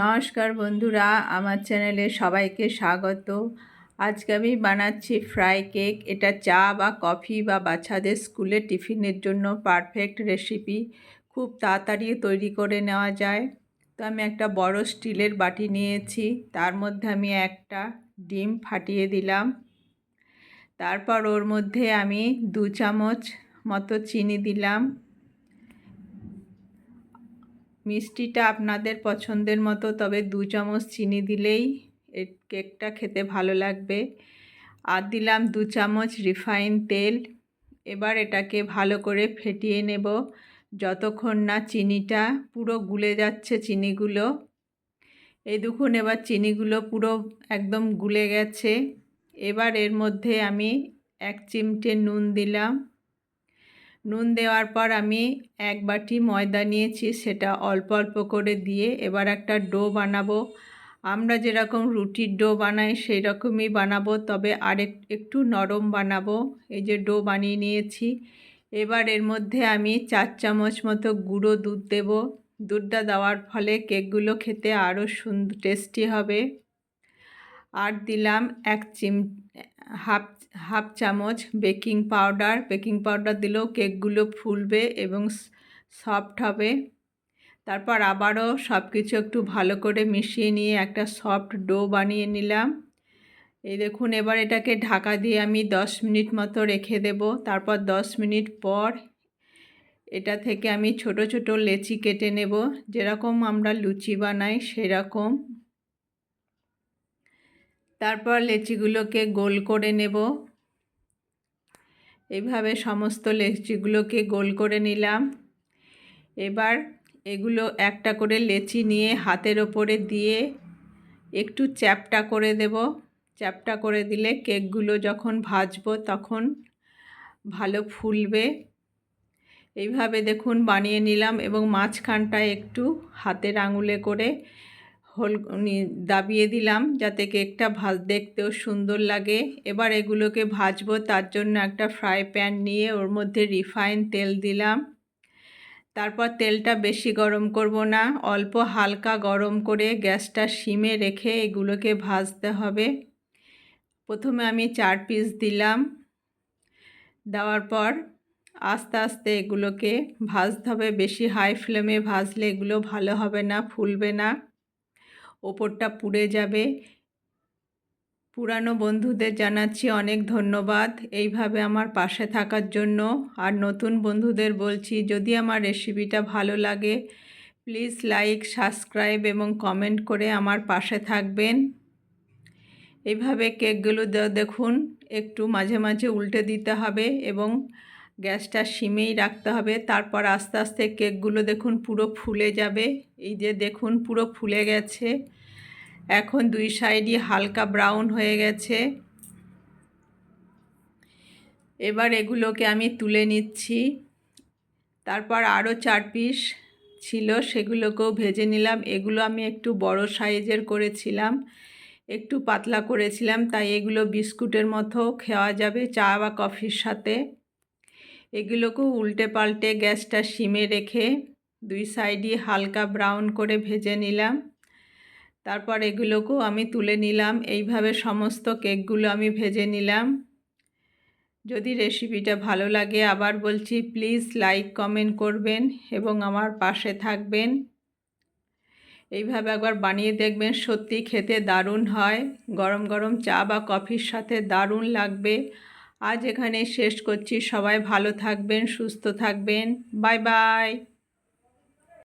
নমস্কার বন্ধুরা, আমার চ্যানেলে সবাইকে স্বাগত। আজকে আমি বানাচ্ছি ফ্রাই কেক। এটা চা বা কফি বা বাচ্চাদের স্কুলে টিফিনের জন্য পারফেক্ট রেসিপি। খুব তাড়াতাড়ি তৈরি করে নেওয়া যায়। তো আমি একটা বড় স্টিলের বাটি নিয়েছি। তার মধ্যে আমি একটা ডিম ফাটিয়ে দিলাম। তারপর ওর মধ্যে আমি দু চামচ মতো চিনি দিলাম। মিষ্টিটা আপনাদের পছন্দের মতো, তবে দু চামচ চিনি দিলেই কেকটা খেতে ভালো লাগবে। আর দিলাম দু চামচ রিফাইন তেল। এবার এটাকে ভালো করে ফেটিয়ে নেব। যতক্ষণ না চিনিটা পুরো গুলে যাচ্ছে চিনিগুলো। এই দেখুন, এবার চিনিগুলো পুরো একদম গুলে গেছে। এবার এর মধ্যে আমি এক চিমটে নুন দিলাম। নুন দেওয়ার পর আমি এক বাটি ময়দা নিয়েছি, সেটা অল্প অল্প করে দিয়ে এবার একটা ডো বানাবো। আমরা যেরকম রুটির ডো বানাই সেই রকমই বানাবো, তবে আরেক, একটু নরম বানাবো। এই যে ডো বানিয়ে নিয়েছি। এবার এর মধ্যে আমি চার চামচ মতো গুঁড়ো দুধ দেব। দুধটা দেওয়ার ফলে কেকগুলো খেতে আরও সুন্দর, টেস্টি হবে। আর দিলাম এক চিম, হাফ হাফ চামচ বেকিং পাউডার। বেকিং পাউডার দিলেও কেকগুলো ফুলবে এবং সফট হবে। তারপর আবারও সব কিছু একটু ভালো করে মিশিয়ে নিয়ে একটা সফট ডো বানিয়ে নিলাম। এই দেখুন, এবার এটাকে ঢাকা দিয়ে আমি দশ মিনিট মতো রেখে দেব। তারপর দশ মিনিট পর এটা থেকে আমি ছোট ছোট লেচি কেটে নেব। যেরকম আমরা লুচি বানাই, সেরকম তারপর লেচিগুলোকে গোল করে নেব। এইভাবে সমস্ত লেচিগুলোকে গোল করে নিলাম। এবার এগুলো একটা করে লেচি নিয়ে হাতের ওপরে দিয়ে একটু চ্যাপটা করে দেব। চ্যাপটা করে দিলে কেকগুলো যখন ভাজবো তখন ভালো ফুলবে। এইভাবে দেখুন বানিয়ে নিলাম এবং মাঝখানটা একটু হাতের আঙুলে করে হোল দাবিয়ে দিলাম যাতে কেকটা ভাজ দেখতেও সুন্দর লাগে। এবার এগুলোকে ভাজবো, তার জন্য একটা ফ্রাই প্যান নিয়ে ওর মধ্যে রিফাইন তেল দিলাম। তারপর তেলটা বেশি গরম করব না, অল্প হালকা গরম করে গ্যাসটা সিমে রেখে এগুলোকে ভাজতে হবে। প্রথমে আমি চার পিস দিলাম। দেওয়ার পর আস্তে আস্তে এগুলোকে ভাজতে হবে। বেশি হাই ফ্লেমে ভাজলে এগুলো ভালো হবে না, ফুলবে না। ওপরটা পুড়ে যাবে। পুরানো বন্ধুদের জানাচ্ছি অনেক ধন্যবাদ। এইভাবে আমার পাশে থাকার জন্য। আর নতুন বন্ধুদের বলছি, যদি আমার রেসিপিটা ভালো লাগে, প্লিজ লাইক, সাবস্ক্রাইব এবং কমেন্ট করে আমার পাশে থাকবেন। এইভাবে কেকগুলো দেখুন, একটু মাঝে মাঝে উল্টে দিতে হবে এবং গ্যাসটা সিমেই রাখতে হবে। তারপর আস্তে আস্তে কেকগুলো দেখুন পুরো ফুলে যাবে। এই যে দেখুন পুরো ফুলে গেছে। এখন দুই সাইডই হালকা ব্রাউন হয়ে গেছে। এবার এগুলোকে আমি তুলে নিচ্ছি। তারপর আরও চার পিস ছিল, সেগুলোকেও ভেজে নিলাম। এগুলো আমি একটু বড় সাইজের করেছিলাম। একটু পাতলা করেছিলাম, তাই এগুলো বিস্কুটের মতো খাওয়া যাবে চা বা কফির সাথে। এগুলোকেও উল্টে পাল্টে গ্যাসটা সিমে রেখে দুই সাইডই হালকা ব্রাউন করে ভেজে নিলাম। তারপর এগুলোকেও আমি তুলে নিলাম। এইভাবে সমস্ত কেকগুলো আমি ভেজে নিলাম। যদি রেসিপিটা ভালো লাগে আবার বলছি, প্লিজ লাইক, কমেন্ট করবেন এবং আমার পাশে থাকবেন। এইভাবে একবার বানিয়ে দেখবেন সত্যি খেতে দারুণ হয়। গরম গরম চা বা কফির সাথে দারুণ লাগবে। আজ এখানে শেষ করছি। সবাই ভালো থাকবেন সুস্থ থাকবেন। Bye bye.